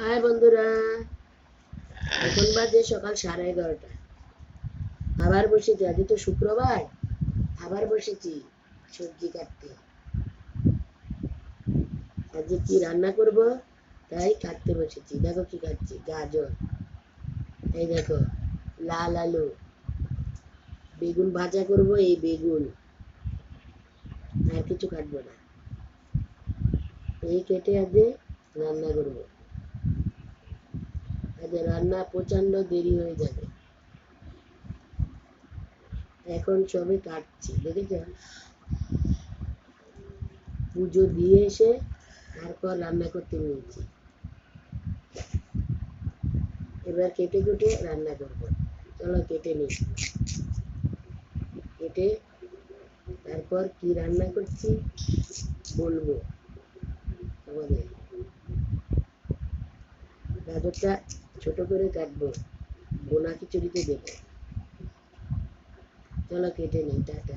High বন্ধুরা। এখন বাজে সকাল সাড়ে এগারোটা। আবার বসেছি আজ তো শুক্রবার। আবার বসেছি সবজি কাটতে। আজকে কি রান্না করব? তাই কাটতে বসেছি। দেখো কি কাটছি, গাজর। এই দেখো, লাল আলু। বেগুন ভাজা করব, এই বেগুন। আর কিছু কাটবো না। এই কেটে আজকে রান্না করব। আজ রান্না প্রচণ্ড দেরি হয়ে যাবে। এখন সবে কাটছি, দেখেছ? পুজো দিয়ে এসে তারপর রান্না করতে নিয়েছি এবার কেটে কেটে রান্না করব। চলো কেটে নিই। কেটে তারপর কি রান্না করছি বলব আমাদের গাজরটা ছোট করে কাটবো বোনা খিচুড়িতে দেবো। চলো কেটে নিই টাটা।